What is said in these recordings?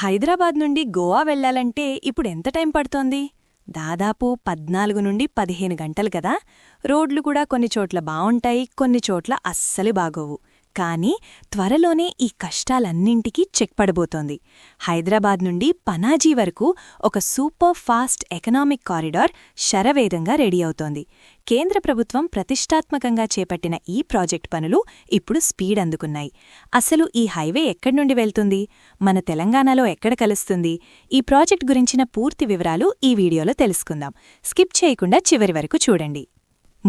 హైదరాబాద్ నుండి గోవా వెళ్ళాలంటే ఇప్పుడు ఎంత టైం పడుతోంది? దాదాపు పద్నాలుగు నుండి పదిహేను గంటలు కదా. రోడ్లు కూడా కొన్ని చోట్ల బావుంటాయి కొన్ని చోట్ల అస్సలు బాగోవు. కానీ త్వరలోనే ఈ కష్టాలన్నింటికీ చెక్ పడబోతోంది హైదరాబాద్ నుండి పనాజీ వరకు ఒక సూపర్ ఫాస్ట్ ఎకనామిక్ కారిడార్ శరవేగంగా రెడీ అవుతోంది. కేంద్ర ప్రభుత్వం ప్రతిష్టాత్మకంగా చేపట్టిన ఈ ప్రాజెక్ట్ పనులు ఇప్పుడు స్పీడ్ అందుకున్నాయి. అసలు ఈ హైవే ఎక్కడి నుండి వెళ్తుంది? మన తెలంగాణలో ఎక్కడ కలుస్తుంది? ఈ ప్రాజెక్ట్ గురించిన పూర్తి వివరాలు ఈ వీడియోలో తెలుసుకుందాం. స్కిప్ చేయకుండా చివరి వరకు చూడండి.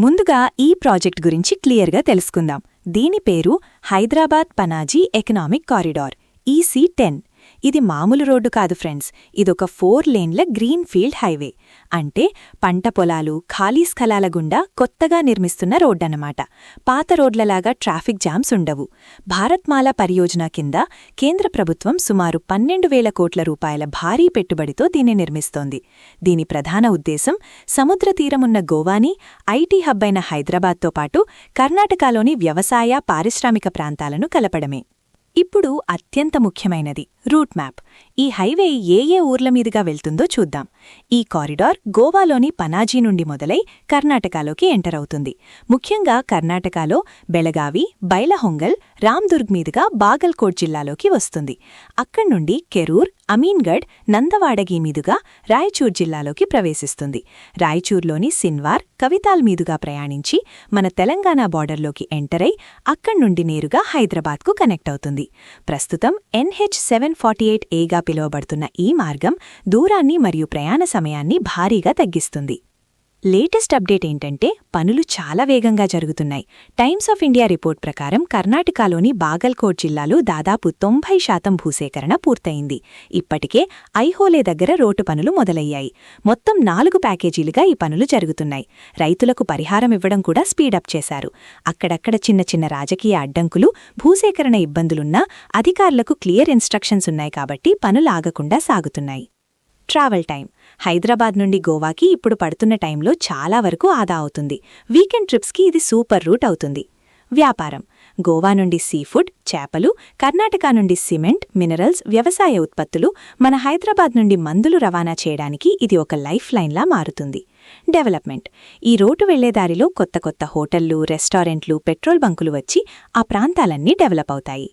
ముందుగా ఈ ప్రాజెక్ట్ గురించి క్లియర్గా తెలుసుకుందాం. దీని పేరు Hyderabad Panaji economic corridor EC ten. ఇది మామూలు రోడ్డు కాదు ఫ్రెండ్స్. ఇదొక ఫోర్ లేన్ల గ్రీన్ ఫీల్డ్ హైవే. అంటే పంట పొలాలు ఖాళీ స్థలాల గుండా కొత్తగా నిర్మిస్తున్న రోడ్డన్నమాట. పాత రోడ్లలాగా ట్రాఫిక్ జామ్స్ ఉండవు. భారత్మాల పరియోజన కింద కేంద్ర ప్రభుత్వం సుమారు పన్నెండు వేల కోట్ల రూపాయల భారీ పెట్టుబడితో దీన్ని నిర్మిస్తోంది. దీని ప్రధాన ఉద్దేశం సముద్ర తీరమున్న గోవాని ఐటీ హబ్ అయిన హైదరాబాద్తో పాటు కర్ణాటకలోని వ్యవసాయ పారిశ్రామిక ప్రాంతాలను కలపడమే. ఇప్పుడు అత్యంత ముఖ్యమైనది రూట్ మ్యాప్. ఈ హైవే ఏ ఏ ఊర్ల మీదుగా వెళ్తుందో చూద్దాం. ఈ కారిడార్ గోవాలోని పనాజీ నుండి మొదలై కర్ణాటకలోకి ఎంటర్ అవుతుంది. ముఖ్యంగా కర్ణాటకలో బెళగావి బైలహొంగల్ రామ్దుర్గ్ మీదుగా బాగల్కోట్ జిల్లాలోకి వస్తుంది. అక్కడ్నుండి కెరూర్ అమీన్గఢ్ నందవాడగి మీదుగా రాయచూర్ జిల్లాలోకి ప్రవేశిస్తుంది. రాయచూర్లోని సిన్వార్ కవితాల్ మీదుగా ప్రయాణించి మన తెలంగాణ బార్డర్లోకి ఎంటరై అక్కడ్నుండి నేరుగా హైదరాబాద్కు కనెక్ట్ అవుతుంది. ప్రస్తుతం ఎన్హెచ్ సెవెన్ ఫార్టీ ఎయిట్ ఏగా పిలువబడుతున్న ఈ మార్గం దూరాన్ని మరియు ప్రయాణ సమయాన్ని భారీగా తగ్గిస్తుంది. లేటెస్ట్ అప్డేట్ ఏంటంటే పనులు చాలా వేగంగా జరుగుతున్నాయి. టైమ్స్ ఆఫ్ ఇండియా రిపోర్ట్ ప్రకారం కర్ణాటకలోని బాగల్కోట్ జిల్లాలో దాదాపు తొంభై శాతం భూసేకరణ పూర్తయింది. ఇప్పటికే ఐహోలే దగ్గర రోడ్డు పనులు మొదలయ్యాయి. మొత్తం నాలుగు ప్యాకేజీలుగా ఈ పనులు జరుగుతున్నాయి. రైతులకు పరిహారం ఇవ్వడం కూడా స్పీడప్ చేశారు. అక్కడక్కడ చిన్న చిన్న రాజకీయ అడ్డంకులు భూసేకరణ ఇబ్బందులున్నా అధికారులకు క్లియర్ ఇన్స్ట్రక్షన్స్ ఉన్నాయి కాబట్టి పనులు ఆగకుండా సాగుతున్నాయి. ట్రావెల్ టైం హైదరాబాద్ నుండి గోవాకి ఇప్పుడు పడుతున్న టైంలో చాలా వరకు ఆదా అవుతుంది. వీకెండ్ ట్రిప్స్కి ఇది సూపర్ రూట్ అవుతుంది. వ్యాపారం. గోవా నుండి సీఫుడ్ చేపలు కర్ణాటక నుండి సిమెంట్ మినరల్స్ వ్యవసాయ ఉత్పత్తులు మన హైదరాబాద్ నుండి మందులు రవాణా చేయడానికి ఇది ఒక లైఫ్ లైన్లా మారుతుంది. డెవలప్మెంట్. ఈ రోడ్డు వెళ్ళేదారిలో కొత్త కొత్త హోటళ్ళు రెస్టారెంట్లు పెట్రోల్ బంకులు వచ్చి ఆ ప్రాంతాలన్నీ డెవలప్ అవుతాయి.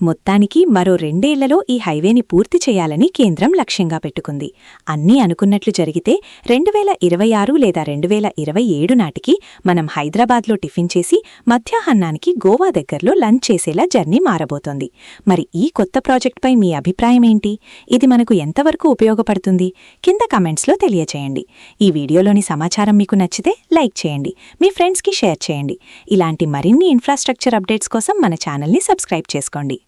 మొత్తానికి మరో రెండేళ్ళలో ఈ హైవేని పూర్తి చేయాలని కేంద్రం లక్ష్యంగా పెట్టుకుంది. అన్నీ అనుకున్నట్లు జరిగితే రెండు వేల ఇరవై ఆరు లేదా రెండు వేల ఇరవై ఏడు నాటికి మనం హైదరాబాద్లో టిఫిన్ చేసి మధ్యాహ్నానికి గోవా దగ్గర్లో లంచ్ చేసేలా జర్నీ మారబోతోంది. మరి ఈ కొత్త ప్రాజెక్ట్పై మీ అభిప్రాయమేంటి ఇది మనకు ఎంతవరకు ఉపయోగపడుతుంది? కింద కమెంట్స్లో తెలియచేయండి. ఈ వీడియోలోని సమాచారం మీకు నచ్చితే లైక్ చేయండి మీ ఫ్రెండ్స్కి షేర్ చేయండి. ఇలాంటి మరిన్ని ఇన్ఫ్రాస్ట్రక్చర్ అప్డేట్స్ కోసం మన ఛానల్ని సబ్స్క్రైబ్ చేసుకోండి.